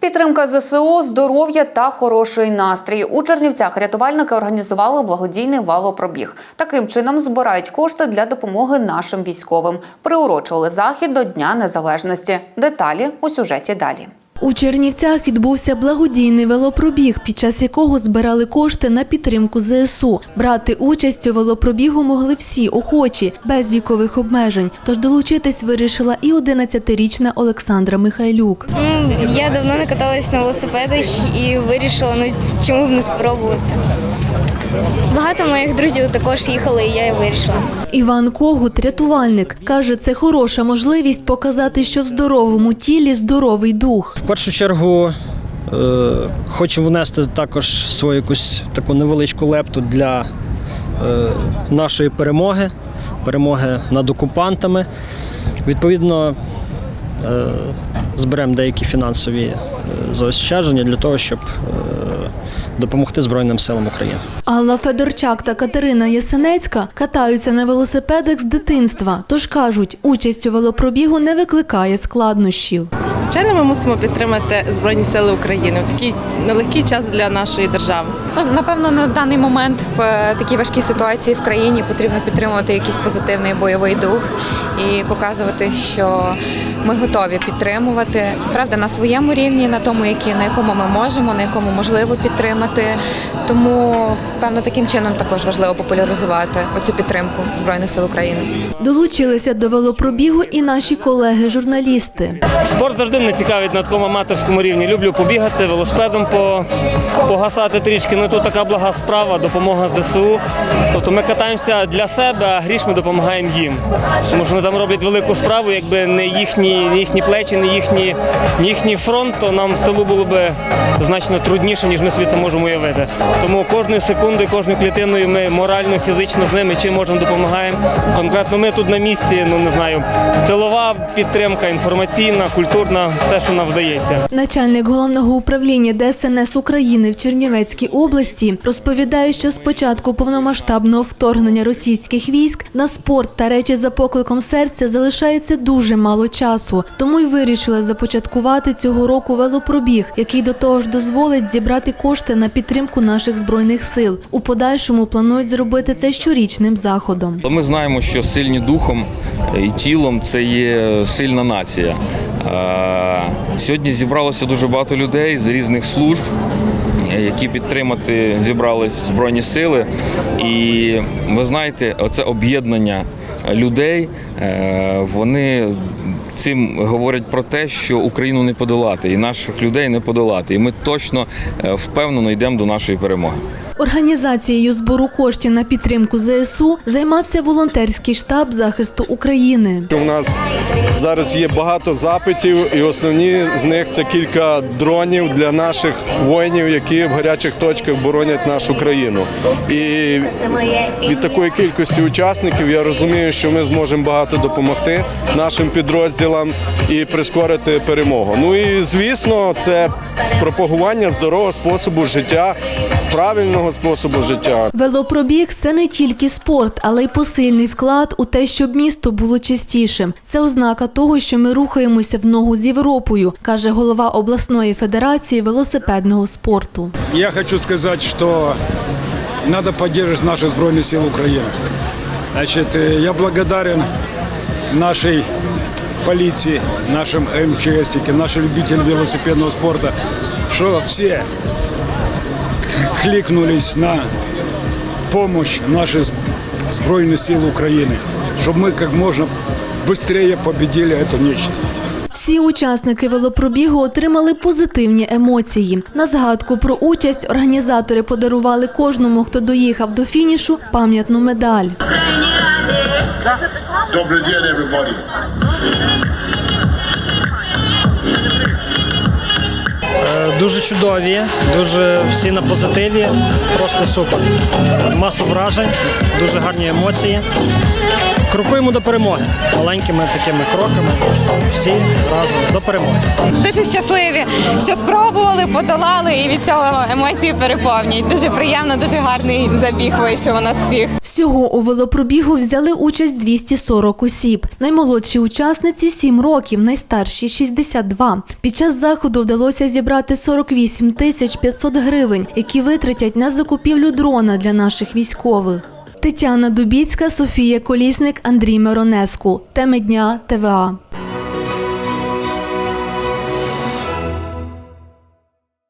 Підтримка ЗСУ, здоров'я та хороший настрій. У Чернівцях рятувальники організували благодійний валопробіг. Таким чином збирають кошти для допомоги нашим військовим. Приурочили захід до Дня Незалежності. Деталі у сюжеті далі. У Чернівцях відбувся благодійний велопробіг, під час якого збирали кошти на підтримку ЗСУ. Брати участь у велопробігу могли всі охочі, без вікових обмежень. Тож долучитись вирішила і 11-річна Олександра Михайлюк. Я давно не каталась на велосипедах і вирішила, ну чому б не спробувати. Багато моїх друзів також їхали, і я і вирішила. Іван Когут, рятувальник, каже, це хороша можливість показати, що в здоровому тілі здоровий дух. В першу чергу е, хочемо внести також свою якусь таку невеличку лепту для е, нашої перемоги, перемоги над окупантами. Відповідно, е, зберемо деякі фінансові заощадження для того, щоб е, допомогти Збройним силам України. Алла Федорчак та Катерина Ясенецька катаються на велосипедах з дитинства. Тож кажуть, участь у велопробігу не викликає складнощів. Звичайно, ми мусимо підтримати Збройні Сили України в такий нелегкий час для нашої держави. Напевно, на даний момент в е, такій важкій ситуації в країні потрібно підтримувати якийсь позитивний бойовий дух і показувати, що ми готові підтримувати правда на своєму рівні, на тому, які на якому ми можемо, на якому можливо підтримати. Тому певно таким чином також важливо популяризувати оцю підтримку збройних сил України. Долучилися до велопробігу і наші колеги-журналісти. Спорт завжди мене цікавить на такому аматорському рівні. Люблю побігати, велосипедом по, погасати трішки. Ну тут така блага справа, допомога ЗСУ. Тобто ми катаємося для себе, а гріш ми допомагаємо їм. Тому що вони там роблять велику справу, якби не їхні, не їхні плечі, не їхні, не їхній фронт, то нам в тилу було б значно трудніше, ніж ми собі це можемо уявити. Тому кожною секундою, кожною клітиною ми морально, фізично з ними чим можемо допомагаємо. Конкретно ми тут на місці, ну не знаю, тилова підтримка, інформаційна, культурна, все, що нам вдається. Начальник головного управління ДСНС України в Чернівецькій області розповідає, що з початку повномасштабного вторгнення російських військ на спорт та речі за покликом серця залишається дуже мало часу. Тому й вирішили започаткувати цього року велопробіг, який до того ж дозволить зібрати кошти на підтримку наших збройних сил. У подальшому планують зробити це щорічним заходом. Ми знаємо, що сильні духом і тілом це є сильна нація. Сьогодні зібралося дуже багато людей з різних служб, які підтримати зібрались Збройні сили. І ви знаєте, оце об'єднання людей, е, вони цим говорять про те, що Україну не подолати і наших людей не подолати. І ми точно е, впевнено йдемо до нашої перемоги. Організацією збору коштів на підтримку ЗСУ займався волонтерський штаб захисту України. У нас зараз є багато запитів, і основні з них це кілька дронів для наших воїнів, які в гарячих точках боронять нашу країну. І від такої кількості учасників я розумію, що ми зможемо багато допомогти нашим підрозділам і прискорити перемогу. Ну і звісно, це пропагування здорового способу життя, правильного способу життя. Велопробіг це не тільки спорт, але й посильний вклад у те, щоб місто було чистішим. Це ознака того, що ми рухаємося в ногу з Європою, каже голова обласної федерації велосипедного спорту. Я хочу сказать, что надо поддерживать наши Збройные силы Украины. Значит, э, я благодарен нашей полиции, нашим МЧСникам, нашим любителям велосипедного спорта, что все к- кликнулись на помощь нашей З- Збройные силы Украины, чтобы мы как можно быстрее победили эту нечисть. Всі учасники велопробігу отримали позитивні емоції. На згадку про участь організатори подарували кожному, хто доїхав до фінішу, пам'ятну медаль. Добрый день, everybody. Е, Дуже чудові, дуже всі на позитиві, просто супер. Маса вражень, дуже гарні емоції. Крокуємо до перемоги маленькими такими кроками. Всі разом до перемоги. Дуже щасливі, що спробували, подолали, і від цього емоції переповнюють. Дуже приємно, дуже гарний забіг вийшов у нас всіх. Всього у велопробігу взяли участь 240 осіб. Наймолодші учасниці 7 років, найстарші 62. Під час заходу вдалося зібрати 48 тисяч 500 гривень, які витратять на закупівлю дрона для наших військових. Тетяна Дубіцька, Софія Колісник, Андрій Миронеску. Теми дня ТВА.